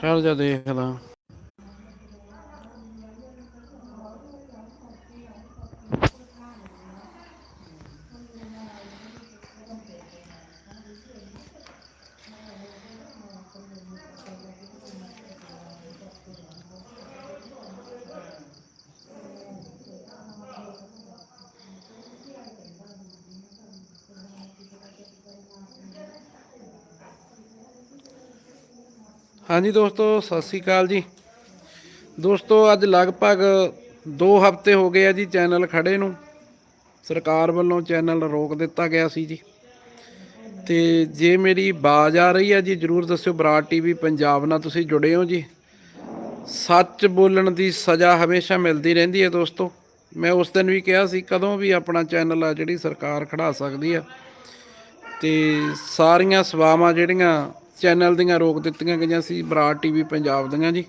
ਚੱਲ ਜਾ ਦੇਖਦਾ ਹਾਂਜੀ ਦੋਸਤੋ, ਸਤਿ ਸ੍ਰੀ ਅਕਾਲ ਜੀ। ਦੋਸਤੋ, ਅੱਜ ਲਗਭਗ 2 ਹਫ਼ਤੇ ਹੋ ਗਏ ਆ ਜੀ ਚੈਨਲ ਖੜੇ ਨੂੰ। ਸਰਕਾਰ ਵੱਲੋਂ ਚੈਨਲ ਰੋਕ ਦਿੱਤਾ ਗਿਆ ਸੀ ਜੀ। ਤੇ ਜੇ ਮੇਰੀ ਆਵਾਜ਼ ਆ ਰਹੀ ਹੈ ਜੀ, ਜਰੂਰ ਦੱਸਿਓ। ਬਰਾੜ ਟੀਵੀ ਪੰਜਾਬ ਨਾਲ ਤੁਸੀਂ ਜੁੜੇ ਹੋ ਜੀ। ਸੱਚ ਬੋਲਣ ਦੀ ਸਜ਼ਾ ਹਮੇਸ਼ਾ ਮਿਲਦੀ ਰਹਿੰਦੀ ਹੈ ਦੋਸਤੋ। ਮੈਂ ਉਸ ਦਿਨ ਵੀ ਕਿਹਾ ਸੀ, ਕਦੋਂ ਵੀ ਆਪਣਾ ਚੈਨਲ ਆ, ਜਿਹੜੀ ਸਰਕਾਰ ਖੜਾ ਸਕਦੀ ਆ। ਤੇ ਸਾਰੀਆਂ ਸੇਵਾਵਾਂ ਜਿਹੜੀਆਂ ਚੈਨਲ ਦੀਆਂ ਰੋਕ ਦਿੱਤੀਆਂ ਗਈਆਂ ਸੀ, ਬਰਾੜ ਟੀਵੀ ਪੰਜਾਬ ਦੀਆਂ ਜੀ।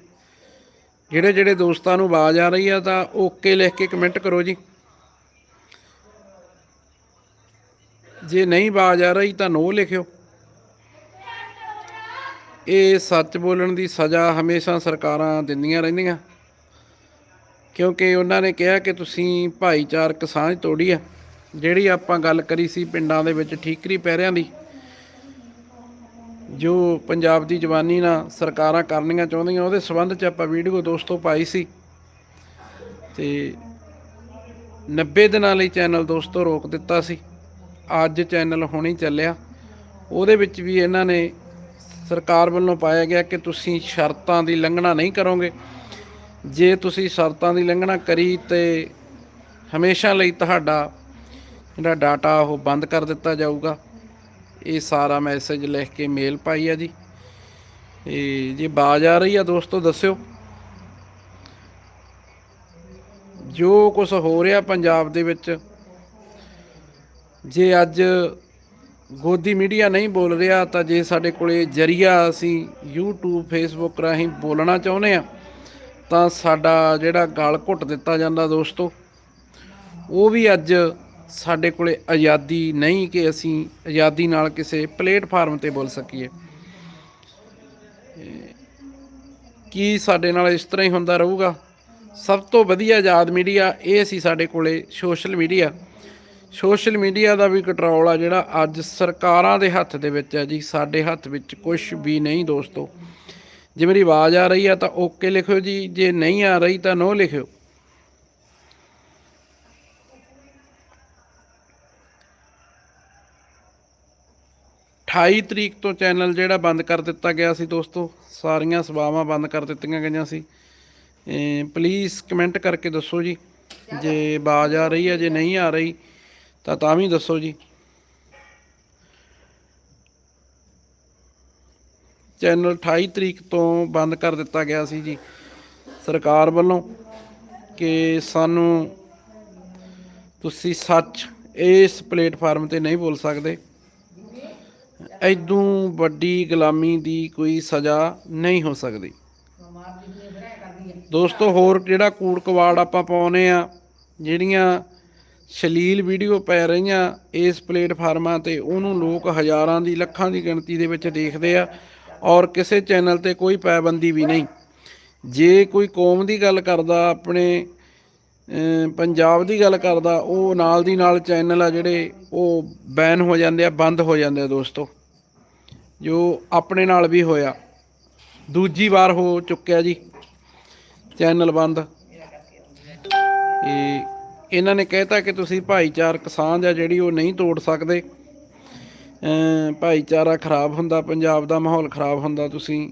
ਜਿਹੜੇ ਜਿਹੜੇ ਦੋਸਤਾਂ ਨੂੰ ਆਵਾਜ਼ ਆ ਰਹੀ ਆ ਤਾਂ ਓਕੇ ਲਿਖ ਕੇ ਕਮੈਂਟ ਕਰੋ ਜੀ। ਜੇ ਨਹੀਂ ਆਵਾਜ਼ ਆ ਰਹੀ ਤਾਂ ਨੋ ਲਿਖਿਓ। ਇਹ ਸੱਚ ਬੋਲਣ ਦੀ ਸਜ਼ਾ ਹਮੇਸ਼ਾ ਸਰਕਾਰਾਂ ਦਿੰਦੀਆਂ ਰਹਿੰਦੀਆਂ। ਕਿਉਂਕਿ ਉਹਨਾਂ ਨੇ ਕਿਹਾ ਕਿ ਤੁਸੀਂ ਭਾਈਚਾਰਕ ਸਾਂਝ ਤੋੜੀ ਆ। ਜਿਹੜੀ ਆਪਾਂ ਗੱਲ ਕਰੀ ਸੀ ਪਿੰਡਾਂ ਦੇ ਵਿੱਚ ਠੀਕਰੀ ਪੈਰਿਆਂ ਦੀ ਜੋ ਪੰਜਾਬ ਦੀ ਜਵਾਨੀ ਨਾਲ ਸਰਕਾਰਾਂ ਕਰਨੀਆਂ ਚਾਹੁੰਦੀਆਂ, ਉਹਦੇ ਸਬੰਧ 'ਚ ਆਪਾਂ ਵੀਡੀਓ ਦੋਸਤੋ ਪਾਈ ਸੀ। ਤੇ 90 ਦਿਨਾਂ ਲਈ ਚੈਨਲ ਦੋਸਤੋ ਰੋਕ ਦਿੱਤਾ ਸੀ। ਅੱਜ ਚੈਨਲ ਹੁਣੇ ਚੱਲਿਆ। ਉਹਦੇ ਵਿੱਚ ਵੀ ਇਹਨਾਂ ਨੇ ਸਰਕਾਰ ਵੱਲੋਂ ਪਾਇਆ ਗਿਆ ਕਿ ਤੁਸੀਂ ਸ਼ਰਤਾਂ ਦੀ ਲੰਘਣਾ ਨਹੀਂ ਕਰੋਗੇ। ਜੇ ਤੁਸੀਂ ਸ਼ਰਤਾਂ ਦੀ ਲੰਘਣਾ ਕਰੀ ਤੇ ਹਮੇਸ਼ਾ ਲਈ ਤੁਹਾਡਾ ਜਿਹੜਾ ਡਾਟਾ ਉਹ ਬੰਦ ਕਰ ਦਿੱਤਾ ਜਾਊਗਾ। ਇਹ ਸਾਰਾ ਮੈਸੇਜ ਲਿਖ ਕੇ ਮੇਲ ਪਾਈ ਆ ਜੀ। ਤੇ ਜੇ ਬਾਜ਼ ਆ ਰਹੀ ਆ ਦੋਸਤੋ, ਦੱਸਿਓ। ਜੋ ਕੁਝ ਹੋ ਰਿਹਾ ਪੰਜਾਬ ਦੇ ਵਿੱਚ, ਜੇ ਅੱਜ ਗੋਦੀ ਮੀਡੀਆ ਨਹੀਂ ਬੋਲ ਰਿਹਾ, ਤਾਂ ਜੇ ਸਾਡੇ ਕੋਲੇ ਜਰੀਆ ਅਸੀਂ YouTube, Facebook ਰਾਹੀਂ ਬੋਲਣਾ ਚਾਹੁੰਦੇ ਆ, ਤਾਂ ਸਾਡਾ ਜਿਹੜਾ ਗਾਲ ਘੁੱਟ ਦਿੱਤਾ ਜਾਂਦਾ ਦੋਸਤੋ, ਉਹ ਵੀ ਅੱਜ ਸਾਡੇ ਕੋਲੇ ਆਜ਼ਾਦੀ ਨਹੀਂ ਕਿ ਅਸੀਂ ਆਜ਼ਾਦੀ ਨਾਲ ਕਿਸੇ ਪਲੇਟਫਾਰਮ ਤੇ ਬੋਲ ਸਕੀਏ। ਕੀ ਸਾਡੇ ਨਾਲ ਇਸ ਤਰ੍ਹਾਂ ਹੀ ਹੁੰਦਾ ਰਹੂਗਾ? ਸਭ ਤੋਂ ਵਧੀਆ ਆਜ਼ਾਦ ਮੀਡੀਆ ਇਹ ਸੀ ਸਾਡੇ ਕੋਲੇ ਸੋਸ਼ਲ ਮੀਡੀਆ। ਸੋਸ਼ਲ ਮੀਡੀਆ ਦਾ ਵੀ ਕੰਟਰੋਲ ਆ ਜਿਹੜਾ ਅੱਜ ਸਰਕਾਰਾਂ ਦੇ ਹੱਥ ਦੇ ਵਿੱਚ ਹੈ ਜੀ, ਸਾਡੇ ਹੱਥ ਵਿੱਚ ਕੁਝ ਵੀ ਨਹੀਂ ਦੋਸਤੋ। ਜੇ ਮੇਰੀ ਆਵਾਜ਼ ਆ ਰਹੀ ਆ ਤਾਂ ਓਕੇ ਲਿਖਿਓ ਜੀ, ਜੇ ਨਹੀਂ ਆ ਰਹੀ ਤਾਂ ਨੋ ਲਿਖਿਓ। ਅਠਾਈ ਤਰੀਕ ਤੋਂ ਚੈਨਲ ਜਿਹੜਾ ਬੰਦ ਕਰ ਦਿੱਤਾ ਗਿਆ ਸੀ ਦੋਸਤੋ, ਸਾਰੀਆਂ ਸੇਵਾਵਾਂ ਬੰਦ ਕਰ ਦਿੱਤੀਆਂ ਗਈਆਂ ਸੀ। ਪਲੀਜ਼ ਕਮੈਂਟ ਕਰਕੇ ਦੱਸੋ ਜੀ, ਜੇ ਆਵਾਜ਼ ਆ ਰਹੀ ਹੈ, ਜੇ ਨਹੀਂ ਆ ਰਹੀ, ਤਾਂ ਤਾਂ ਵੀ ਦੱਸੋ ਜੀ। ਚੈਨਲ 28 ਤਰੀਕ ਤੋਂ ਬੰਦ ਕਰ ਦਿੱਤਾ ਗਿਆ ਸੀ ਜੀ, ਸਰਕਾਰ ਵੱਲੋਂ ਕਿ ਸਾਨੂੰ ਤੁਸੀਂ ਸੱਚ ਇਸ ਪਲੇਟਫਾਰਮ ਤੇ ਨਹੀਂ ਬੋਲ ਸਕਦੇ। ਐਦੋਂ ਵੱਡੀ ਗੁਲਾਮੀ ਦੀ ਕੋਈ ਸਜ਼ਾ ਨਹੀਂ ਹੋ ਸਕਦੀ। ਦੋਸਤੋ, ਹੋਰ ਜਿਹੜਾ ਕੂੜ ਕਵਾੜ ਆਪਾਂ ਪਾਉਨੇ ਆ? ਜਿਹੜੀਆਂ ਸ਼ਲੀਲ ਵੀਡੀਓ ਪੈ ਰਹੀਆਂ ਇਸ ਪਲੇਟਫਾਰਮਾਂ ਤੇ, ਉਹਨੂੰ ਲੋਕ ਹਜ਼ਾਰਾਂ ਦੀ, ਲੱਖਾਂ ਦੀ ਗਿਣਤੀ ਦੇ ਵਿੱਚ ਦੇਖਦੇ ਆ ਔਰ ਕਿਸੇ ਚੈਨਲ ਤੇ ਕੋਈ ਪਾਬੰਦੀ ਵੀ ਨਹੀਂ। ਜੇ ਕੋਈ ਕੌਮ ਦੀ ਗੱਲ ਕਰਦਾ, ਆਪਣੇ ਪੰਜਾਬ ਦੀ ਗੱਲ ਕਰਦਾ, ਉਹ ਨਾਲ ਦੀ ਨਾਲ ਚੈਨਲ ਆ ਜਿਹੜੇ, ਉਹ ਬੈਨ ਹੋ ਜਾਂਦੇ ਆ, ਬੰਦ ਹੋ ਜਾਂਦੇ ਆ ਦੋਸਤੋ। ਜੋ ਆਪਣੇ ਨਾਲ ਵੀ ਹੋਇਆ। ਦੂਜੀ ਵਾਰ ਹੋ ਚੁੱਕਿਆ ਜੀ ਚੈਨਲ ਬੰਦ। ਇਹ ਇਹਨਾਂ ਨੇ ਕਹਿਤਾ ਕਿ ਤੁਸੀਂ ਭਾਈਚਾਰਕ ਸਾਂਝ ਆ ਜਿਹੜੀ ਉਹ ਨਹੀਂ ਤੋੜ ਸਕਦੇ। ਭਾਈਚਾਰਾ ਖਰਾਬ ਹੁੰਦਾ, ਪੰਜਾਬ ਦਾ ਮਾਹੌਲ ਖਰਾਬ ਹੁੰਦਾ, ਤੁਸੀਂ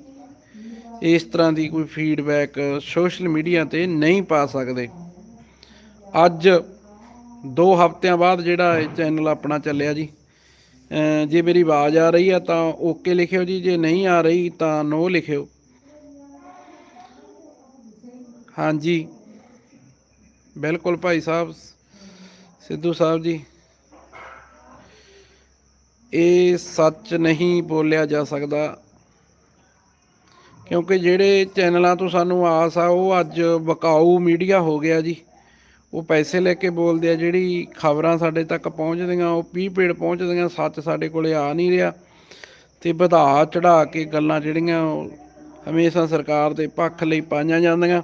ਇਸ ਤਰ੍ਹਾਂ ਦੀ ਕੋਈ ਫੀਡਬੈਕ ਸੋਸ਼ਲ ਮੀਡੀਆ ਤੇ ਨਹੀਂ ਪਾ ਸਕਦੇ। ਅੱਜ 2 ਹਫ਼ਤਿਆਂ ਬਾਅਦ ਜਿਹੜਾ ਇਹ ਚੈਨਲ ਆਪਣਾ ਚੱਲਿਆ ਜੀ। ਜੇ ਮੇਰੀ ਆਵਾਜ਼ ਆ ਰਹੀ ਆ ਤਾਂ ਓਕੇ ਲਿਖਿਓ ਜੀ, ਜੇ ਨਹੀਂ ਆ ਰਹੀ ਤਾਂ ਨੋ ਲਿਖਿਓ। ਹਾਂਜੀ। ਬਿਲਕੁਲ ਭਾਈ ਸਾਹਿਬ, ਸਿੱਧੂ ਸਾਹਿਬ ਜੀ। ਇਹ ਸੱਚ ਨਹੀਂ ਬੋਲਿਆ ਜਾ ਸਕਦਾ। ਕਿਉਂਕਿ ਜਿਹੜੇ ਚੈਨਲਾਂ ਤੋਂ ਸਾਨੂੰ ਆਸ ਆ, ਉਹ ਅੱਜ ਬਕਾਊ ਮੀਡੀਆ ਹੋ ਗਿਆ ਜੀ। ਉਹ ਪੈਸੇ ਲੈ ਕੇ ਬੋਲਦੇ ਆ, ਜਿਹੜੀ ਖਬਰਾਂ ਸਾਡੇ ਤੱਕ ਪਹੁੰਚਦੀਆਂ, ਉਹ ਪੀਪੇਡ ਪਹੁੰਚਦੀਆਂ, ਸੱਚ ਸਾਡੇ ਕੋਲੇ ਆ ਨਹੀਂ ਰਿਹਾ। ਤੇ ਵਧਾ ਚੜਾ ਕੇ ਗੱਲਾਂ ਜਿਹੜੀਆਂ ਉਹ ਹਮੇਸ਼ਾ ਸਰਕਾਰ ਦੇ ਪੱਖ ਲਈ ਪਾਈਆਂ ਜਾਂਦੀਆਂ।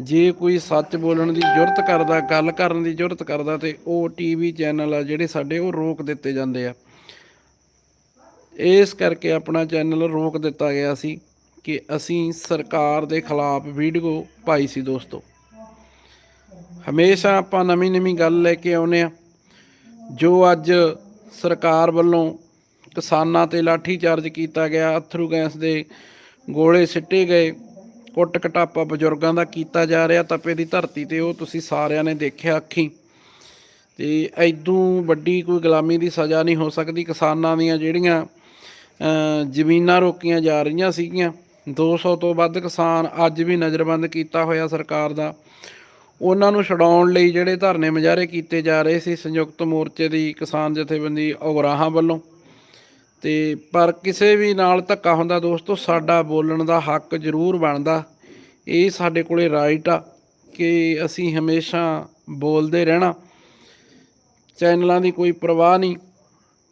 ਜੇ ਕੋਈ ਸੱਚ ਬੋਲਣ ਦੀ ਜੁਰਤ ਕਰਦਾ, ਗੱਲ ਕਰਨ ਦੀ ਜੁਰਤ ਕਰਦਾ, ਤੇ ਉਹ ਟੀਵੀ ਚੈਨਲ ਆ ਜਿਹੜੇ ਸਾਡੇ, ਉਹ ਰੋਕ ਦਿੱਤੇ ਜਾਂਦੇ ਆ। ਇਸ ਕਰਕੇ ਆਪਣਾ ਚੈਨਲ ਰੋਕ ਦਿੱਤਾ ਗਿਆ ਸੀ ਕਿ ਅਸੀਂ ਸਰਕਾਰ ਦੇ ਖਿਲਾਫ ਵੀਡੀਓ ਪਾਈ ਸੀ ਦੋਸਤੋ। ਹਮੇਸ਼ਾ ਆਪਾਂ ਨਵੀਂ ਨਵੀਂ ਗੱਲ ਲੈ ਕੇ ਆਉਨੇ ਆ ਜੋ ਅੱਜ ਸਰਕਾਰ ਵੱਲੋਂ ਕਿਸਾਨਾਂ ਤੇ ਲਾਠੀ ਚਾਰਜ ਕੀਤਾ ਗਿਆ, ਅਥਰੂ ਗੈਸ ਦੇ ਗੋਲੇ ਸਿੱਟੇ ਗਏ, ਕੁੱਟ ਕਟਾਪਾ ਬਜ਼ੁਰਗਾਂ ਦਾ ਕੀਤਾ ਜਾ ਰਿਹਾ, ਤਪੇ ਦੀ ਧਰਤੀ ਤੇ ਉਹ ਤੁਸੀਂ ਸਾਰਿਆਂ ਨੇ ਦੇਖਿਆ ਅੱਖੀ। ਤੇ ਐਦੋਂ ਵੱਡੀ ਕੋਈ ਗੁਲਾਮੀ ਦੀ ਸਜ਼ਾ ਨਹੀਂ ਹੋ ਸਕਦੀ। ਕਿਸਾਨਾਂ ਦੀਆਂ ਜਿਹੜੀਆਂ ਜ਼ਮੀਨਾਂ ਰੋਕੀਆਂ ਜਾ ਰਹੀਆਂ ਸੀਗੀਆਂ 200 ਤੋਂ ਵੱਧ ਕਿਸਾਨ ਅੱਜ ਵੀ ਨਜ਼ਰਬੰਦ ਕੀਤਾ ਹੋਇਆ ਸਰਕਾਰ ਦਾ। ਉਹਨਾਂ ਨੂੰ ਛਡਾਉਣ ਲਈ ਜਿਹੜੇ ਧਰਨੇ ਮੁਜ਼ਾਹਰੇ ਕੀਤੇ ਜਾ ਰਹੇ ਸੀ ਸੰਯੁਕਤ ਮੋਰਚੇ ਦੀ ਕਿਸਾਨ ਜਥੇਬੰਦੀ ਉਗਰਾਹਾਂ ਵੱਲੋਂ। ਤੇ ਪਰ ਕਿਸੇ ਵੀ ਨਾਲ ਧੱਕਾ ਹੁੰਦਾ ਦੋਸਤੋ, ਸਾਡਾ ਬੋਲਣ ਦਾ ਹੱਕ ਜ਼ਰੂਰ ਬਣਦਾ। ਇਹ ਸਾਡੇ ਕੋਲੇ ਰਾਈਟ ਆ ਕਿ ਅਸੀਂ ਹਮੇਸ਼ਾ ਬੋਲਦੇ ਰਹਿਣਾ। ਚੈਨਲਾਂ ਦੀ ਕੋਈ ਪਰਵਾਹ ਨਹੀਂ।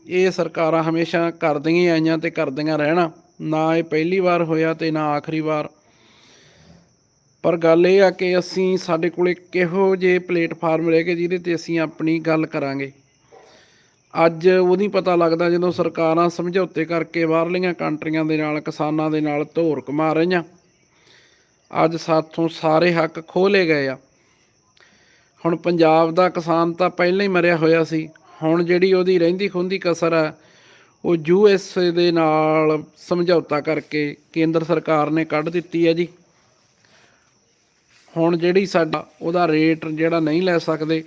ਇਹ ਸਰਕਾਰਾਂ ਹਮੇਸ਼ਾ ਕਰਦੀਆਂ ਹੀ ਆਈਆਂ ਤੇ ਕਰਦੀਆਂ ਰਹਿਣਾ। ਨਾ ਇਹ ਪਹਿਲੀ ਵਾਰ ਹੋਇਆ ਤੇ ਨਾ ਆਖਰੀ ਵਾਰ। ਪਰ ਗੱਲ ਇਹ ਆ ਕਿ ਅਸੀਂ ਸਾਡੇ ਕੋਲੇ ਕਿਹੋ ਜਿਹੇ ਪਲੇਟਫਾਰਮ ਰਹਿ ਗਏ ਜਿਹਦੇ ਤੇ ਅਸੀਂ ਆਪਣੀ ਗੱਲ ਕਰਾਂਗੇ। ਅੱਜ ਉਹ ਨਹੀਂ ਪਤਾ ਲੱਗਦਾ ਜਦੋਂ ਸਰਕਾਰਾਂ ਸਮਝੌਤੇ ਕਰਕੇ ਬਾਹਰਲੀਆਂ ਕੰਟਰੀਆਂ ਦੇ ਨਾਲ, ਕਿਸਾਨਾਂ ਦੇ ਨਾਲ ਧੋਰ ਕਮਾ ਰਹੀਆਂ। ਅੱਜ ਸਾਥੋਂ ਸਾਰੇ ਹੱਕ ਖੋਹ ਗਏ ਆ। ਹੁਣ ਪੰਜਾਬ ਦਾ ਕਿਸਾਨ ਤਾਂ ਪਹਿਲਾਂ ਹੀ ਮਰਿਆ ਹੋਇਆ ਸੀ। ਹੁਣ ਜਿਹੜੀ ਉਹਦੀ ਰਹਿੰਦੀ ਖੁੰਦੀ ਕਸਰ ਆ, ਉਹ ਯੂਐਸਏ ਦੇ ਨਾਲ ਸਮਝੌਤਾ ਕਰਕੇ ਕੇਂਦਰ ਸਰਕਾਰ ਨੇ ਕੱਢ ਦਿੱਤੀ ਹੈ ਜੀ। ਹੁਣ ਜਿਹੜੀ ਸਾਡਾ ਉਹਦਾ ਰੇਟ ਜਿਹੜਾ ਨਹੀਂ ਲੈ ਸਕਦੇ,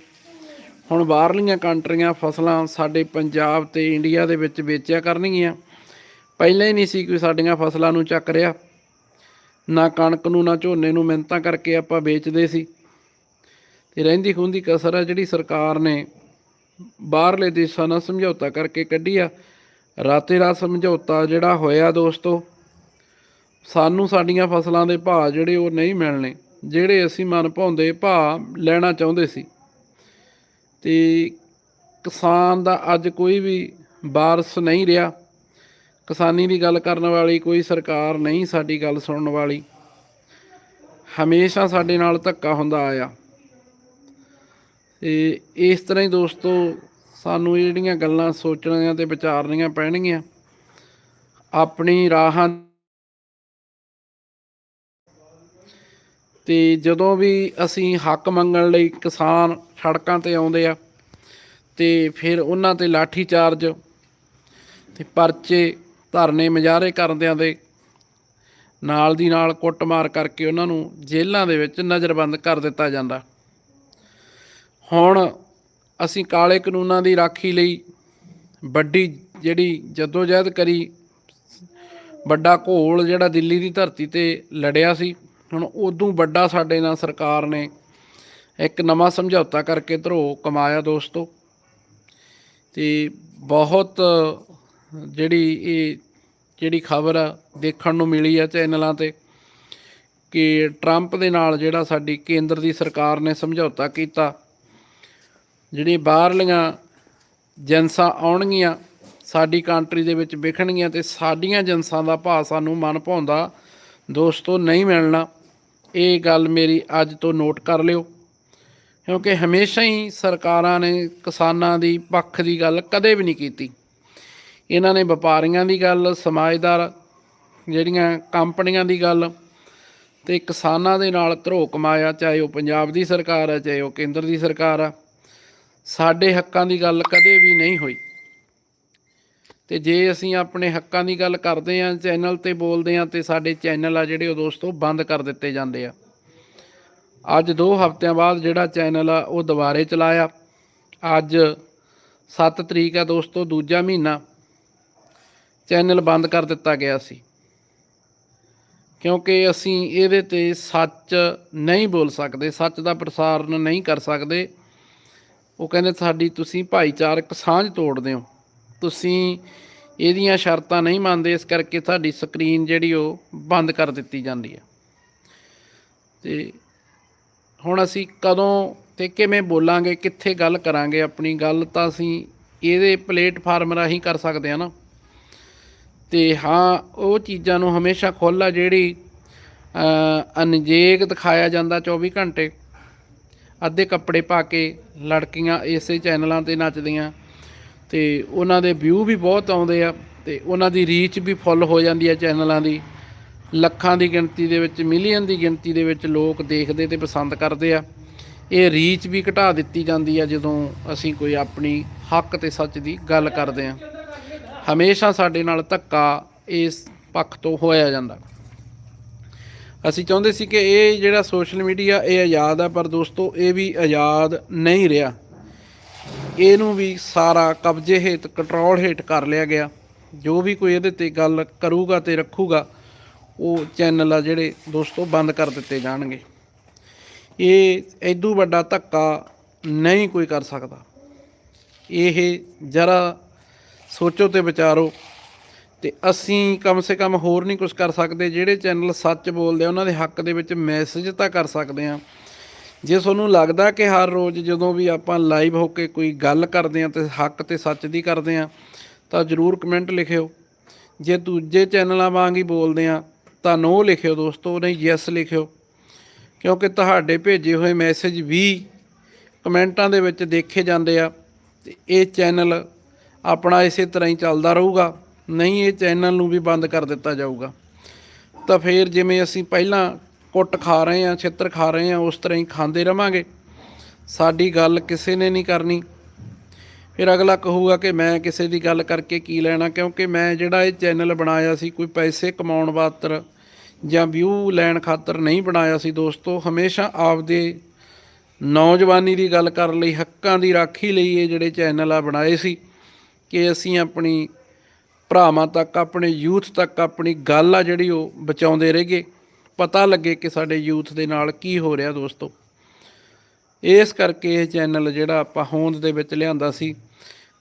ਹੁਣ ਬਾਹਰਲੀਆਂ ਕੰਟਰੀਆਂ ਫਸਲਾਂ ਸਾਡੇ ਪੰਜਾਬ ਤੇ ਇੰਡੀਆ ਦੇ ਵਿੱਚ ਵੇਚਿਆ ਕਰਨਗੀਆਂ। ਪਹਿਲਾਂ ਹੀ ਨਹੀਂ ਸੀ ਕੋਈ ਸਾਡੀਆਂ ਫਸਲਾਂ ਨੂੰ ਚੱਕ ਰਿਹਾ। ਨਾ ਕਣਕ ਨੂੰ, ਨਾ ਝੋਨੇ ਨੂੰ ਮਿਹਨਤਾਂ ਕਰਕੇ ਆਪਾਂ ਵੇਚਦੇ ਸੀ। ਤੇ ਰਹਿੰਦੀ ਖੁੰਦੀ ਕਸਰ ਆ ਜਿਹੜੀ ਸਰਕਾਰ ਨੇ ਬਾਹਰਲੇ ਦੇਸ਼ਾਂ ਨਾਲ ਸਮਝੌਤਾ ਕਰਕੇ ਕੱਢੀ ਆ। ਰਾਤੇ ਰਾਤ ਸਮਝੌਤਾ ਜਿਹੜਾ ਹੋਇਆ ਦੋਸਤੋ, ਸਾਨੂੰ ਸਾਡੀਆਂ ਫਸਲਾਂ ਦੇ ਭਾਅ ਜਿਹੜੇ ਉਹ ਨਹੀਂ ਮਿਲਣੇ। ਜਿਹੜੇ ਅਸੀਂ ਮਨ ਭਾਉਂਦੇ, ਭਾਅ ਲੈਣਾ ਚਾਹੁੰਦੇ ਸੀ। ਤੇ ਕਿਸਾਨ ਦਾ ਅੱਜ ਕੋਈ ਵੀ ਵਾਰਸ ਨਹੀਂ ਰਿਹਾ। ਕਿਸਾਨੀ ਦੀ ਗੱਲ ਕਰਨ ਵਾਲੀ ਕੋਈ ਸਰਕਾਰ ਨਹੀਂ ਸਾਡੀ ਗੱਲ ਸੁਣਨ ਵਾਲੀ। ਹਮੇਸ਼ਾ ਸਾਡੇ ਨਾਲ ਧੱਕਾ ਹੁੰਦਾ ਆਇਆ। ਤੇ ਇਸ ਤਰ੍ਹਾਂ ਹੀ ਦੋਸਤੋ, ਸਾਨੂੰ ਇਹ ਜਿਹੜੀਆਂ ਗੱਲਾਂ ਸੋਚਣੀਆਂ ਤੇ ਵਿਚਾਰਨੀਆਂ ਪੈਣਗੀਆਂ, ਆਪਣੀ ਰਾਹਾਂ ਤੇ ਜਦੋਂ ਵੀ ਅਸੀਂ ਹੱਕ ਮੰਗਣ ਲਈ ਕਿਸਾਨ ਸੜਕਾਂ ਤੇ ਆਉਂਦੇ ਆ, ਤੇ ਫਿਰ ਉਹਨਾਂ ਤੇ ਲਾਠੀ ਚਾਰਜ ਤੇ ਪਰਚੇ ਧਰਨੇ ਮੁਜ਼ਾਹਰੇ ਕਰਦਿਆਂ ਦੇ ਨਾਲ ਦੀ ਨਾਲ ਕੁੱਟਮਾਰ ਕਰਕੇ ਉਹਨਾਂ ਨੂੰ ਜੇਲ੍ਹਾਂ ਦੇ ਵਿੱਚ ਨਜ਼ਰਬੰਦ ਕਰ ਦਿੱਤਾ ਜਾਂਦਾ। ਹੁਣ ਅਸੀਂ ਕਾਲੇ ਕਾਨੂੰਨਾਂ ਦੀ ਰਾਖੀ ਲਈ ਵੱਡੀ ਜਿਹੜੀ ਜਦੋਜਹਿਦ ਕਰੀ, ਵੱਡਾ ਘੋਲ ਜਿਹੜਾ ਦਿੱਲੀ ਦੀ ਧਰਤੀ ਤੇ ਲੜਿਆ ਸੀ ਹੁਣ ਉਦੋਂ ਵੱਡਾ ਸਾਡੇ ਨਾਲ ਸਰਕਾਰ ਨੇ ਇੱਕ ਨਵਾਂ ਸਮਝੌਤਾ ਕਰਕੇ ਧਰੋ ਕਮਾਇਆ ਦੋਸਤੋ। ਤੇ ਬਹੁਤ ਜਿਹੜੀ ਇਹ ਜਿਹੜੀ ਖਬਰ ਆ ਦੇਖਣ ਨੂੰ ਮਿਲੀ ਆ ਚੈਨਲਾਂ ਤੇ ਕਿ ਟਰੰਪ ਦੇ ਨਾਲ ਜਿਹੜਾ ਸਾਡੀ ਕੇਂਦਰ ਦੀ ਸਰਕਾਰ ਨੇ ਸਮਝੌਤਾ ਕੀਤਾ ਜਿਹੜੀ ਬਾਹਰਲੀਆਂ ਜਨਸਾਂ ਆਉਣਗੀਆਂ, ਸਾਡੀ ਕੰਟਰੀ ਦੇ ਵਿੱਚ ਵਿਖਣਗੀਆਂ ਤੇ ਸਾਡੀਆਂ ਜਨਸਾਂ ਦਾ ਭਾਅ ਸਾਨੂੰ ਮਨ ਭਾਉਂਦਾ ਦੋਸਤੋ ਨਹੀਂ ਮਿਲਣਾ। ਇਹ ਗੱਲ ਮੇਰੀ ਅੱਜ ਤੋਂ ਨੋਟ ਕਰ ਲਿਓ। ਕਿਉਂਕਿ ਹਮੇਸ਼ਾ ਹੀ ਸਰਕਾਰਾਂ ਨੇ ਕਿਸਾਨਾਂ ਦੀ ਪੱਖ ਦੀ ਗੱਲ ਕਦੇ ਵੀ ਨਹੀਂ ਕੀਤੀ। ਇਹਨਾਂ ਨੇ ਵਪਾਰੀਆਂ ਦੀ ਗੱਲ, ਸਮਾਜਦਾਰ ਜਿਹੜੀਆਂ ਕੰਪਨੀਆਂ ਦੀ ਗੱਲ ਤੇ ਕਿਸਾਨਾਂ ਦੇ ਨਾਲ ਧਰੋ ਕਮਾਇਆ, ਚਾਹੇ ਉਹ ਪੰਜਾਬ ਦੀ ਸਰਕਾਰ ਹੈ ਚਾਹੇ ਉਹ ਕੇਂਦਰ ਦੀ ਸਰਕਾਰ ਆ, ਸਾਡੇ ਹੱਕਾਂ ਦੀ ਗੱਲ ਕਦੇ ਵੀ ਨਹੀਂ ਹੋਈ। ਤੇ ਜੇ ਅਸੀਂ ਆਪਣੇ ਹੱਕਾਂ ਦੀ ਗੱਲ ਕਰਦੇ ਆਂ ਚੈਨਲ ਤੇ ਬੋਲਦੇ ਆਂ ਤੇ ਸਾਡੇ ਚੈਨਲ ਆ ਜਿਹੜੇ, ਉਹ ਦੋਸਤੋ ਬੰਦ ਕਰ ਦਿੱਤੇ ਜਾਂਦੇ ਆ। ਅੱਜ 2 ਹਫ਼ਤਿਆਂ ਬਾਅਦ ਜਿਹੜਾ ਚੈਨਲ ਆ, ਉਹ ਦੁਬਾਰੇ ਚਲਾਇਆ। ਅੱਜ 7 ਤਰੀਕ ਆ ਦੋਸਤੋ, ਦੂਜਾ ਮਹੀਨਾ। ਚੈਨਲ ਬੰਦ ਕਰ ਦਿੱਤਾ ਗਿਆ ਸੀ। ਕਿਉਂਕਿ ਅਸੀਂ ਇਹਦੇ ਤੇ ਸੱਚ ਨਹੀਂ ਬੋਲ ਸਕਦੇ, ਸੱਚ ਦਾ ਪ੍ਰਸਾਰਣ ਨਹੀਂ ਕਰ ਸਕਦੇ। ਉਹ ਕਹਿੰਦੇ, ਸਾਡੀ ਤੁਸੀਂ ਭਾਈਚਾਰਕ ਸਾਂਝ ਤੋੜਦੇ ਹੋ। ਤੁਸੀਂ ਇਹਦੀਆਂ ਸ਼ਰਤਾਂ ਨਹੀਂ ਮੰਨਦੇ ਇਸ ਕਰਕੇ ਤੁਹਾਡੀ ਸਕਰੀਨ ਜਿਹੜੀ ਉਹ ਬੰਦ ਕਰ ਦਿੱਤੀ ਜਾਂਦੀ ਹੈ। ਤੇ ਹੁਣ ਅਸੀਂ ਕਦੋਂ ਤੇ ਕਿਵੇਂ ਬੋਲਾਂਗੇ ਕਿੱਥੇ ਗੱਲ ਕਰਾਂਗੇ ਆਪਣੀ ਗੱਲ ਤਾਂ ਅਸੀਂ ਇਹਦੇ ਪਲੇਟਫਾਰਮ ਰਾਹੀਂ ਕਰ ਸਕਦੇ ਹਾਂ ਨਾ। ਤੇ ਹਾਂ ਉਹ ਚੀਜ਼ਾਂ ਨੂੰ ਹਮੇਸ਼ਾ ਖੋਲਾ ਜਿਹੜੀ ਅ, ਅਨਜੇਕ ਦਿਖਾਇਆ ਜਾਂਦਾ 24 ਘੰਟੇ। ਅੱਧੇ ਕੱਪੜੇ ਪਾ ਕੇ ਲੜਕੀਆਂ ਇਸੇ ਚੈਨਲਾਂ ਤੇ ਨੱਚਦੀਆਂ। ਤੇ ਉਹਨਾਂ ਦੇ ਵਿਊ ਵੀ ਬਹੁਤ ਆਉਂਦੇ ਆ ਤੇ ਉਹਨਾਂ ਦੀ ਰੀਚ ਵੀ ਫੁੱਲ ਹੋ ਜਾਂਦੀ ਹੈ ਚੈਨਲਾਂ ਦੀ। ਲੱਖਾਂ ਦੀ ਗਿਣਤੀ ਦੇ ਵਿੱਚ ਮਿਲੀਅਨ ਦੀ ਗਿਣਤੀ ਦੇ ਵਿੱਚ ਲੋਕ ਦੇਖਦੇ ਤੇ ਪਸੰਦ ਕਰਦੇ ਆ। ਇਹ ਰੀਚ ਵੀ ਘਟਾ ਦਿੱਤੀ ਜਾਂਦੀ ਆ ਜਦੋਂ ਅਸੀਂ ਕੋਈ ਆਪਣੀ ਹੱਕ ਤੇ ਸੱਚ ਦੀ ਗੱਲ ਕਰਦੇ ਆ। ਹਮੇਸ਼ਾ ਸਾਡੇ ਨਾਲ ਧੱਕਾ ਇਸ ਪੱਖ ਤੋਂ ਹੋਇਆ ਜਾਂਦਾ। ਅਸੀਂ ਚਾਹੁੰਦੇ ਸੀ ਕਿ ਇਹ ਜਿਹੜਾ ਸੋਸ਼ਲ ਮੀਡੀਆ ਇਹ ਆਜ਼ਾਦ ਆ, ਪਰ ਦੋਸਤੋ, ਇਹ ਵੀ ਆਜ਼ਾਦ ਨਹੀਂ ਰਿਹਾ। ਇਹਨੂੰ ਵੀ ਸਾਰਾ ਕਬਜ਼ੇ ਹੇਠ ਕੰਟਰੋਲ ਹੇਠ ਕਰ ਲਿਆ ਗਿਆ। ਜੋ ਵੀ ਕੋਈ ਇਹਦੇ ਤੇ ਗੱਲ ਕਰੂਗਾ ਤੇ ਰੱਖੂਗਾ, ਉਹ ਚੈਨਲ ਆ ਜਿਹੜੇ ਦੋਸਤੋ ਬੰਦ ਕਰ ਦਿੱਤੇ ਜਾਣਗੇ। ਇਹ ਐਦੂ ਵੱਡਾ ਧੱਕਾ ਨਹੀਂ ਕੋਈ ਕਰ ਸਕਦਾ। ਇਹ ਜਰਾ ਸੋਚੋ ਤੇ ਵਿਚਾਰੋ ਤੇ ਅਸੀਂ ਕਮ ਸੇ ਕਮ ਹੋਰ ਨਹੀਂ ਕੁਝ ਕਰ ਸਕਦੇ ਜਿਹੜੇ ਚੈਨਲ ਸੱਚ ਬੋਲਦੇ ਆ, ਉਹਨਾਂ ਦੇ ਹੱਕ ਦੇ ਵਿੱਚ ਮੈਸੇਜ ਤਾਂ ਕਰ ਸਕਦੇ ਆ। ਜੇ ਤੁਹਾਨੂੰ ਲੱਗਦਾ ਕਿ ਹਰ ਰੋਜ਼ ਜਦੋਂ ਵੀ ਆਪਾਂ ਲਾਈਵ ਹੋ ਕੇ ਕੋਈ ਗੱਲ ਕਰਦੇ ਆ ਤੇ ਹੱਕ ਤੇ ਸੱਚ ਦੀ ਕਰਦੇ ਆ ਤਾਂ ਜਰੂਰ ਕਮੈਂਟ ਲਿਖਿਓ। ਜੇ ਦੂਜੇ ਚੈਨਲਾਂ ਵਾਂਗ ਹੀ ਬੋਲਦੇ ਆ ਤਾਂ ਨੋ ਲਿਖਿਓ ਦੋਸਤੋ, ਨਹੀਂ ਯੈਸ ਲਿਖਿਓ। ਕਿਉਂਕਿ ਤੁਹਾਡੇ ਭੇਜੇ ਹੋਏ ਮੈਸੇਜ ਵੀ ਕਮੈਂਟਾਂ ਦੇ ਵਿੱਚ ਦੇਖੇ ਜਾਂਦੇ ਆ ਤੇ ਇਹ ਚੈਨਲ ਆਪਣਾ ਇਸੇ ਤਰ੍ਹਾਂ ਹੀ ਚੱਲਦਾ ਰਹੂਗਾ, ਨਹੀਂ ਇਹ ਚੈਨਲ ਨੂੰ ਵੀ ਬੰਦ ਕਰ ਦਿੱਤਾ ਜਾਊਗਾ। ਤਾਂ ਫਿਰ ਜਿਵੇਂ ਅਸੀਂ ਪਹਿਲਾਂ ਕੁੱਟ ਖਾ ਰਹੇ ਆ ਛਿੱਤਰ ਖਾ ਰਹੇ ਆ ਉਸ ਤਰ੍ਹਾਂ ਹੀ ਖਾਂਦੇ ਰਵਾਂਗੇ। ਸਾਡੀ ਗੱਲ ਕਿਸੇ ਨੇ ਨਹੀਂ ਕਰਨੀ। ਫਿਰ ਅਗਲਾ ਕਹੂਗਾ ਕਿ ਮੈਂ ਕਿਸੇ ਦੀ ਗੱਲ ਕਰਕੇ ਕੀ ਲੈਣਾ? ਕਿਉਂਕਿ ਮੈਂ ਜਿਹੜਾ ਇਹ ਚੈਨਲ ਬਣਾਇਆ ਸੀ, ਕੋਈ ਪੈਸੇ ਕਮਾਉਣ ਖਾਤਰ ਜਾਂ ਵਿਊ ਲੈਣ ਖਾਤਰ ਨਹੀਂ ਬਣਾਇਆ ਸੀ ਦੋਸਤੋ, ਹਮੇਸ਼ਾ ਆਪਦੇ ਨੌਜਵਾਨੀ ਦੀ ਗੱਲ ਕਰਨ ਲਈ, ਹੱਕਾਂ ਦੀ ਰਾਖੀ ਲਈ ਇਹ ਜਿਹੜੇ ਚੈਨਲ ਆ ਬਣਾਏ ਸੀ ਕਿ ਅਸੀਂ ਆਪਣੀ ਭਰਾਵਾਂ ਤੱਕ, ਆਪਣੇ ਯੂਥ ਤੱਕ ਆਪਣੀ ਗੱਲ ਆ ਜਿਹੜੀ ਉਹ ਬਚਾਉਂਦੇ ਰਹੀਏ। ਪਤਾ ਲੱਗੇ ਕਿ ਸਾਡੇ ਯੂਥ ਦੇ ਨਾਲ ਕੀ ਹੋ ਰਿਹਾ ਦੋਸਤੋ। ਇਸ ਕਰਕੇ ਇਹ ਚੈਨਲ ਜਿਹੜਾ ਆਪਾਂ ਹੋਂਦ ਦੇ ਵਿੱਚ ਲਿਆਂਦਾ ਸੀ,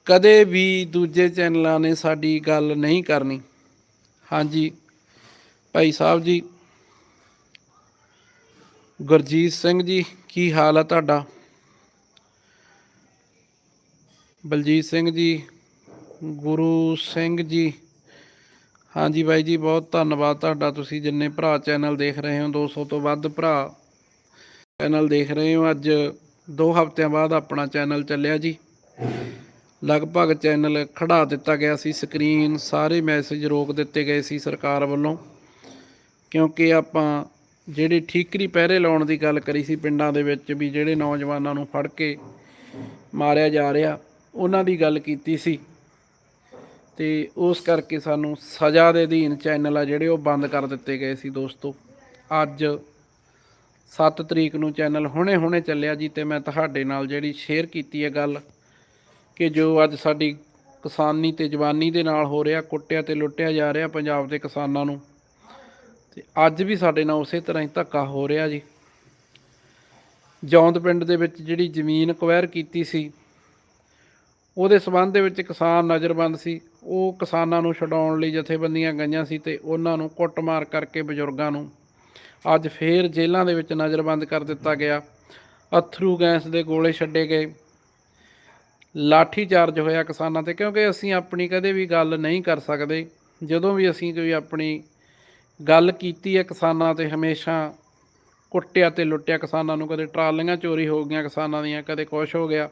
ਕਦੇ ਵੀ ਦੂਜੇ ਚੈਨਲਾਂ ਨੇ ਸਾਡੀ ਗੱਲ ਨਹੀਂ ਕਰਨੀ। ਹਾਂਜੀ, ਭਾਈ ਸਾਹਿਬ ਜੀ। ਗੁਰਜੀਤ ਸਿੰਘ ਜੀ, ਕੀ ਹਾਲ ਆ ਤੁਹਾਡਾ? ਬਲਜੀਤ ਸਿੰਘ ਜੀ, ਗੁਰੂ ਸਿੰਘ ਜੀ। ਹਾਂਜੀ ਬਾਈ ਜੀ, ਬਹੁਤ ਧੰਨਵਾਦ ਤੁਹਾਡਾ। ਤੁਸੀਂ ਜਿੰਨੇ ਭਰਾ ਚੈਨਲ ਦੇਖ ਰਹੇ ਹੋ 200 ਤੋਂ ਵੱਧ ਭਰਾ ਚੈਨਲ ਦੇਖ ਰਹੇ ਹੋ। ਅੱਜ 2 ਹਫ਼ਤਿਆਂ ਬਾਅਦ ਆਪਣਾ ਚੈਨਲ ਚੱਲਿਆ ਜੀ। ਲਗਭਗ ਚੈਨਲ ਖੜਾ ਦਿੱਤਾ ਗਿਆ ਸੀ, ਸਕਰੀਨ ਸਾਰੇ ਮੈਸੇਜ ਰੋਕ ਦਿੱਤੇ ਗਏ ਸੀ ਸਰਕਾਰ ਵੱਲੋਂ। ਕਿਉਂਕਿ ਆਪਾਂ ਜਿਹੜੀ ਠੀਕਰੀ ਪਹਿਰੇ ਲਾਉਣ ਦੀ ਗੱਲ ਕਰੀ ਸੀ ਪਿੰਡਾਂ ਦੇ ਵਿੱਚ ਵੀ ਜਿਹੜੇ ਨੌਜਵਾਨਾਂ ਨੂੰ ਫੜ ਕੇ ਮਾਰਿਆ ਜਾ ਰਿਹਾ, ਉਹਨਾਂ ਦੀ ਗੱਲ ਕੀਤੀ ਸੀ। ਤੇ ਉਸ ਕਰਕੇ ਸਾਨੂੰ ਸਜ਼ਾ ਦੇ ਅਧੀਨ ਚੈਨਲ ਆ ਜਿਹੜੇ ਉਹ ਬੰਦ ਕਰ ਦਿੱਤੇ ਗਏ ਸੀ ਦੋਸਤੋ। ਅੱਜ 7 ਤਰੀਕ ਨੂੰ ਚੈਨਲ ਹੁਣੇ-ਹੁਣੇ ਚੱਲਿਆ ਜੀ ਤੇ ਮੈਂ ਤੁਹਾਡੇ ਨਾਲ ਜਿਹੜੀ ਸ਼ੇਅਰ ਕੀਤੀ ਹੈ ਗੱਲ ਕਿ ਜੋ ਅੱਜ ਸਾਡੀ ਕਿਸਾਨੀ ਤੇ ਜਵਾਨੀ ਦੇ ਨਾਲ ਹੋ ਰਿਹਾ, ਕੁੱਟਿਆ ਤੇ ਲੁੱਟਿਆ ਜਾ ਰਿਹਾ ਪੰਜਾਬ ਦੇ ਕਿਸਾਨਾਂ ਨੂੰ। ਤੇ ਅੱਜ ਵੀ ਸਾਡੇ ਨਾਲ ਉਸੇ ਤਰ੍ਹਾਂ ਹੀ ਧੱਕਾ ਹੋ ਰਿਹਾ ਜੀ। ਜੌਂਦ ਪਿੰਡ ਦੇ ਵਿੱਚ ਜਿਹੜੀ ਜ਼ਮੀਨ ਅਕਵਾਇਰ ਕੀਤੀ ਸੀ ਉਹਦੇ ਸਬੰਧ ਦੇ ਵਿੱਚ ਕਿਸਾਨ ਨਜ਼ਰਬੰਦ ਸੀ। ਉਹ ਕਿਸਾਨਾਂ ਨੂੰ ਛਡਾਉਣ ਲਈ ਜਥੇਬੰਦੀਆਂ ਗਈਆਂ ਸੀ ਤੇ ਉਹਨਾਂ ਨੂੰ ਕੁੱਟਮਾਰ ਕਰਕੇ ਬਜ਼ੁਰਗਾਂ ਨੂੰ ਅੱਜ ਫੇਰ ਜੇਲ੍ਹਾਂ ਦੇ ਵਿੱਚ ਨਜ਼ਰਬੰਦ ਕਰ ਦਿੱਤਾ ਗਿਆ। ਅਥਰੂ ਗੈਸ ਦੇ ਗੋਲੇ ਛੱਡੇ ਗਏ। ਲਾਠੀ ਚਾਰਜ ਹੋਇਆ ਕਿਸਾਨਾਂ ਤੇ, ਕਿਉਂਕਿ ਅਸੀਂ ਆਪਣੀ ਕਦੇ ਵੀ ਗੱਲ ਨਹੀਂ ਕਰ ਸਕਦੇ। ਜਦੋਂ ਵੀ ਅਸੀਂ ਕੋਈ ਆਪਣੀ ਗੱਲ ਕੀਤੀ ਹੈ ਕਿਸਾਨਾਂ ਤੇ, ਹਮੇਸ਼ਾ ਕੁੱਟਿਆ ਤੇ ਲੁੱਟਿਆ ਕਿਸਾਨਾਂ ਨੂੰ, ਕਦੇ ਟਰਾਲੀਆਂ ਚੋਰੀ ਹੋ ਗਈਆਂ ਕਿਸਾਨਾਂ ਦੀਆਂ, ਕਦੇ ਕੁਛ ਹੋ ਗਿਆ।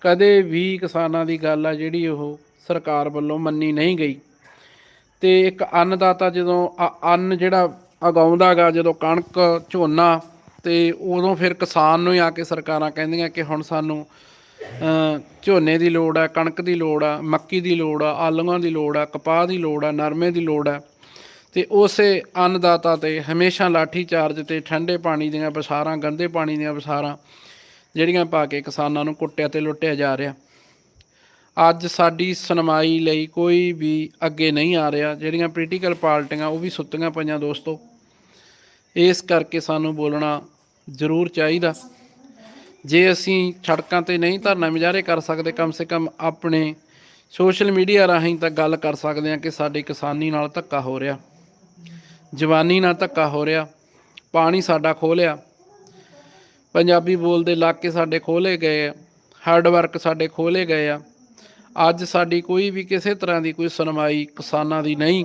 ਕਦੇ ਵੀ ਕਿਸਾਨਾਂ ਦੀ ਗੱਲ ਆ ਜਿਹੜੀ ਉਹ ਸਰਕਾਰ ਵੱਲੋਂ ਮੰਨੀ ਨਹੀਂ ਗਈ। ਤੇ ਇੱਕ ਅੰਨਦਾਤਾ ਜਦੋਂ ਅ- ਅੰਨ ਜਿਹੜਾ ਉਗਾਉਂਦਾਗਾ ਜਦੋਂ ਕਣਕ, ਝੋਨਾ ਤੇ ਉਦੋਂ ਫਿਰ ਕਿਸਾਨ ਨੂੰ ਹੀ ਆ ਕੇ ਸਰਕਾਰਾਂ ਕਹਿੰਦੀਆਂ ਕਿ ਹੁਣ ਸਾਨੂੰ ਝੋਨੇ ਦੀ ਲੋੜ ਆ, ਕਣਕ ਦੀ ਲੋੜ ਆ, ਮੱਕੀ ਦੀ ਲੋੜ ਆ, ਆਲੂਆਂ ਦੀ ਲੋੜ ਆ, ਕਪਾਹ ਦੀ ਲੋੜ ਆ, ਨਰਮੇ ਦੀ ਲੋੜ ਆ। ਤੇ ਉਸੇ ਅੰਨਦਾਤਾ ਤੇ ਹਮੇਸ਼ਾ ਲਾਠੀ ਚਾਰਜ ਤੇ ਠੰਡੇ ਪਾਣੀ ਦੀਆਂ ਬਸਾਰਾਂ ਗੰਦੇ ਪਾਣੀ ਦੀਆਂ ਬਸਾਰਾਂ ਜਿਹੜੀਆਂ ਪਾ ਕੇ ਕਿਸਾਨਾਂ ਨੂੰ ਕੁੱਟਿਆ ਤੇ ਲੁੱਟਿਆ ਜਾ ਰਿਹਾ। ਅੱਜ ਸਾਡੀ ਸੁਣਵਾਈ ਲਈ ਕੋਈ ਵੀ ਅੱਗੇ ਨਹੀਂ ਆ ਰਿਹਾ। ਜਿਹੜੀਆਂ ਪੋਲੀਟੀਕਲ ਪਾਰਟੀਆਂ ਉਹ ਵੀ ਸੁੱਤੀਆਂ ਪਈਆਂ ਦੋਸਤੋ। ਇਸ ਕਰਕੇ ਸਾਨੂੰ ਬੋਲਣਾ ਜ਼ਰੂਰ ਚਾਹੀਦਾ। ਜੇ ਅਸੀਂ ਸੜਕਾਂ ਤੇ ਨਹੀਂ ਧਰਨਾ ਮੁਜ਼ਾਹਰੇ ਕਰ ਸਕਦੇ, ਕਮ ਸੇ ਕਮ ਆਪਣੇ ਸੋਸ਼ਲ ਮੀਡੀਆ ਰਾਹੀਂ ਤਾਂ ਗੱਲ ਕਰ ਸਕਦੇ ਹਾਂ ਕਿ ਸਾਡੀ ਕਿਸਾਨੀ ਨਾਲ ਧੱਕਾ ਹੋ ਰਿਹਾ। ਜਵਾਨੀ ਨਾਲ ਧੱਕਾ ਹੋ ਰਿਹਾ। ਪਾਣੀ ਸਾਡਾ ਖੋਹ ਪੰਜਾਬੀ ਬੋਲਦੇ ਇਲਾਕੇ ਸਾਡੇ ਖੋਲੇ ਗਏ ਆ ਹਾਰਡ ਵਰਕ ਸਾਡੇ ਖੋਲੇ ਗਏ ਆ। ਅੱਜ ਸਾਡੀ ਕੋਈ ਵੀ ਕਿਸੇ ਤਰ੍ਹਾਂ ਦੀ ਕੋਈ ਸੁਣਵਾਈ ਕਿਸਾਨਾਂ ਦੀ ਨਹੀਂ।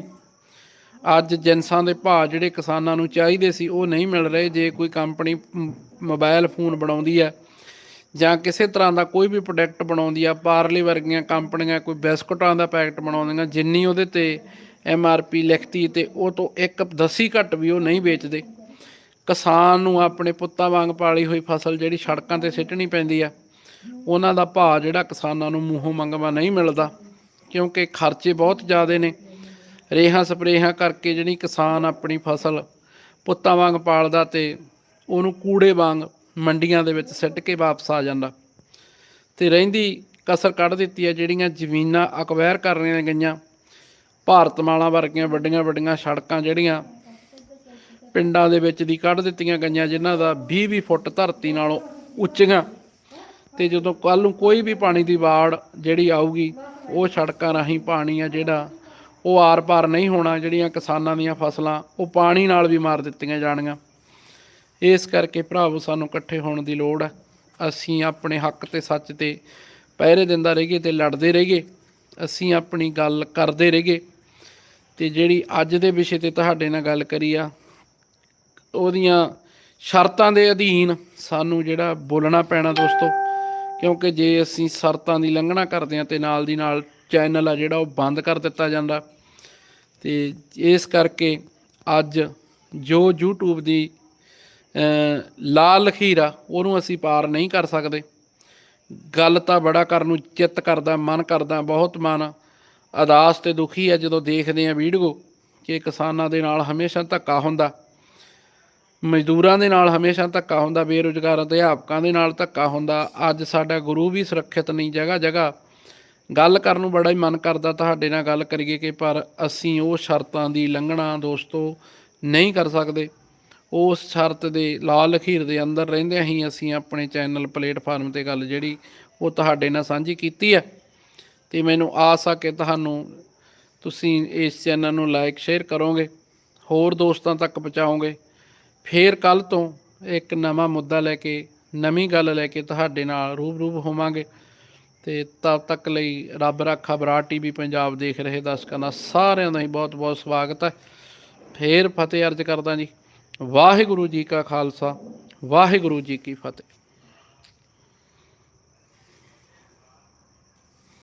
ਅੱਜ ਜਿਨਸਾਂ ਦੇ ਭਾਅ ਜਿਹੜੇ ਕਿਸਾਨਾਂ ਨੂੰ ਚਾਹੀਦੇ ਸੀ, ਉਹ ਨਹੀਂ ਮਿਲ ਰਹੇ। ਜੇ ਕੋਈ ਕੰਪਨੀ ਮ- ਮੋਬਾਈਲ ਫੋਨ ਬਣਾਉਂਦੀ ਹੈ ਜਾਂ ਕਿਸੇ ਤਰ੍ਹਾਂ ਦਾ ਕੋਈ ਵੀ ਪ੍ਰੋਡਕਟ ਬਣਾਉਂਦੀ ਆ ਪਾਰਲੇ ਵਰਗੀਆਂ ਕੰਪਨੀਆਂ, ਕੋਈ ਬਿਸਕੁਟਾਂ ਦਾ ਪੈਕਟ ਬਣਾਉਂਦੀਆਂ, ਜਿੰਨੀ ਉਹਦੇ ਤੇ ਐਮ ਆਰ ਪੀ ਲਿਖਤੀ ਤੇ ਉਹ ਤੋਂ ਇੱਕ ਦਸੀ ਘੱਟ ਵੀ ਉਹ ਨਹੀਂ ਵੇਚਦੇ। ਕਿਸਾਨ ਨੂੰ ਆਪਣੇ ਪੁੱਤਾਂ ਵਾਂਗ ਪਾਲੀ ਹੋਈ ਫਸਲ ਜਿਹੜੀ ਸੜਕਾਂ ਤੇ ਸਿੱਟਣੀ ਪੈਂਦੀ ਆ, ਉਹਨਾਂ ਦਾ ਭਾਅ ਜਿਹੜਾ ਕਿਸਾਨਾਂ ਨੂੰ ਮੂੰਹੋਂ ਮੰਗਵਾ ਨਹੀਂ ਮਿਲਦਾ, ਕਿਉਂਕਿ ਖਰਚੇ ਬਹੁਤ ਜ਼ਿਆਦੇ ਨੇ। ਰੇਹਾਂ ਸਪਰੇਹਾਂ ਕਰਕੇ ਜਿਹੜੀ ਕਿਸਾਨ ਆਪਣੀ ਫਸਲ ਪੁੱਤਾਂ ਵਾਂਗ ਪਾਲਦਾ ਤੇ ਉਹਨੂੰ ਕੂੜੇ ਵਾਂਗ ਮੰਡੀਆਂ ਦੇ ਵਿੱਚ ਸਿੱਟ ਕੇ ਵਾਪਸ ਆ ਜਾਂਦਾ। ਤੇ ਰਹਿੰਦੀ ਕਸਰ ਕੱਢ ਦਿੱਤੀ ਹੈ ਜਿਹੜੀਆਂ ਜ਼ਮੀਨਾਂ ਅਕਵਾਇਰ ਕਰਨੀਆਂ ਗਈਆਂ ਭਾਰਤਮਾਲਾ ਵਰਗੀਆਂ ਵੱਡੀਆਂ ਵੱਡੀਆਂ ਸੜਕਾਂ ਜਿਹੜੀਆਂ ਪਿੰਡਾਂ ਦੇ ਵਿੱਚ ਦੀ ਕੱਢ ਦਿੱਤੀਆਂ ਗਈਆਂ, ਜਿਨ੍ਹਾਂ ਦਾ 20-20 ਫੁੱਟ ਧਰਤੀ ਨਾਲੋਂ ਉੱਚੀਆਂ। ਤੇ ਜਦੋਂ ਕੱਲ ਨੂੰ ਕੋਈ ਵੀ ਪਾਣੀ ਦੀ ਵਾੜ ਜਿਹੜੀ ਆਊਗੀ, ਉਹ ਸੜਕਾਂ ਰਾਹੀਂ ਪਾਣੀ ਆ ਜਿਹੜਾ, ਉਹ ਆਰ-ਪਾਰ ਨਹੀਂ ਹੋਣਾ, ਜਿਹੜੀਆਂ ਕਿਸਾਨਾਂ ਦੀਆਂ ਫਸਲਾਂ, ਉਹ ਪਾਣੀ ਨਾਲ ਵੀ ਮਾਰ ਦਿੱਤੀਆਂ ਜਾਣਗੀਆਂ। ਇਸ ਕਰਕੇ ਭਰਾਵੋ, ਸਾਨੂੰ ਇਕੱਠੇ ਹੋਣ ਦੀ ਲੋੜ ਹੈ ਅਸੀਂ ਆਪਣੇ ਹੱਕ ਤੇ ਸੱਚ ਤੇ ਪਹਿਰੇ ਦਿੰਦਾ ਰਹੀਏ ਤੇ ਲੜਦੇ ਰਹੀਏ। ਅਸੀਂ ਆਪਣੀ ਗੱਲ ਕਰਦੇ ਰਹੀਏ। ਤੇ ਜਿਹੜੀ ਅੱਜ ਦੇ ਵਿਸ਼ੇ ਤੇ ਤੁਹਾਡੇ ਨਾਲ ਗੱਲ ਕਰੀ ਆ ਉਹਦੀਆਂ ਸ਼ਰਤਾਂ ਦੇ ਅਧੀਨ ਸਾਨੂੰ ਜਿਹੜਾ ਬੋਲਣਾ ਪੈਣਾ ਦੋਸਤੋ, ਕਿਉਂਕਿ ਜੇ ਅਸੀਂ ਸ਼ਰਤਾਂ ਦੀ ਲੰਘਣਾ ਕਰਦੇ ਹਾਂ ਤੇ ਨਾਲ ਦੀ ਨਾਲ ਚੈਨਲ ਆ ਜਿਹੜਾ ਉਹ ਬੰਦ ਕਰ ਦਿੱਤਾ ਜਾਂਦਾ। ਤੇ ਇਸ ਕਰਕੇ ਅੱਜ ਜੋ YouTube ਦੀ ਲਾਲ ਲਖੀਰ ਆ ਉਹਨੂੰ ਅਸੀਂ ਪਾਰ ਨਹੀਂ ਕਰ ਸਕਦੇ। ਗੱਲ ਤਾਂ ਬੜਾ ਕਰਨ ਨੂੰ ਚਿੱਤ ਕਰਦਾ, ਮਨ ਕਰਦਾ, ਬਹੁਤ ਮਨ ਅਦਾਸ ਤੇ ਦੁਖੀ ਹੈ ਜਦੋਂ ਦੇਖਦੇ ਆ ਵੀਡੀਓ ਕਿ ਕਿਸਾਨਾਂ ਦੇ ਨਾਲ ਹਮੇਸ਼ਾ ਧੱਕਾ ਹੁੰਦਾ। ਮਜ਼ਦੂਰਾਂ ਦੇ ਨਾਲ ਹਮੇਸ਼ਾ ਧੱਕਾ ਹੁੰਦਾ, ਬੇਰੁਜ਼ਗਾਰ ਅਧਿਆਪਕਾਂ ਦੇ ਨਾਲ ਧੱਕਾ ਹੁੰਦਾ। ਅੱਜ ਸਾਡਾ ਗੁਰੂ ਵੀ ਸੁਰੱਖਿਅਤ ਨਹੀਂ ਜਗ੍ਹਾ ਜਗ੍ਹਾ। ਗੱਲ ਕਰਨ ਨੂੰ ਬੜਾ ਹੀ ਮਨ ਕਰਦਾ ਤੁਹਾਡੇ ਨਾਲ ਗੱਲ ਕਰੀਏ ਕਿ, ਪਰ ਅਸੀਂ ਉਹ ਸ਼ਰਤਾਂ ਦੀ ਲੰਘਣਾ ਦੋਸਤੋ ਨਹੀਂ ਕਰ ਸਕਦੇ। ਉਸ ਸ਼ਰਤ ਦੇ ਲਾਲ ਲਖੀਰ ਦੇ ਅੰਦਰ ਰਹਿੰਦਿਆਂ ਹੀ ਅਸੀਂ ਆਪਣੇ ਚੈਨਲ ਪਲੇਟਫਾਰਮ ਤੇ ਗੱਲ ਜਿਹੜੀ ਉਹ ਤੁਹਾਡੇ ਨਾਲ ਸਾਂਝੀ ਕੀਤੀ ਹੈ। ਤੇ ਮੈਨੂੰ ਆਸ ਆ ਕਿ ਤੁਹਾਨੂੰ ਤੁਸੀਂ ਇਸ ਚੈਨਲ ਨੂੰ ਲਾਈਕ ਸ਼ੇਅਰ ਕਰੋਗੇ, ਹੋਰ ਦੋਸਤਾਂ ਤੱਕ ਪਹੁੰਚਾਓਗੇ। ਫੇਰ ਕੱਲ ਤੋਂ ਇੱਕ ਨਵਾਂ ਮੁੱਦਾ ਲੈ ਕੇ, ਨਵੀਂ ਗੱਲ ਲੈ ਕੇ ਤੁਹਾਡੇ ਨਾਲ ਰੂਬਰੂ ਹੋਵਾਂਗੇ। ਤੇ ਤਦ ਤੱਕ ਲਈ ਰੱਬ ਰਾਖਾ ਬਰਾ ਟੀਵੀ ਪੰਜਾਬ ਦੇਖ ਰਹੇ ਦਰਸ਼ਕਾਂ ਦਾ ਸਾਰਿਆਂ ਦਾ ਹੀ ਬਹੁਤ ਬਹੁਤ ਸਵਾਗਤ ਹੈ। ਫੇਰ ਫਤਿਹ ਅਰਜ ਕਰਦਾ ਜੀ। ਵਾਹਿਗੁਰੂ ਜੀ ਕਾ ਖਾਲਸਾ, ਵਾਹਿਗੁਰੂ ਜੀ ਕੀ ਫਤਿਹ।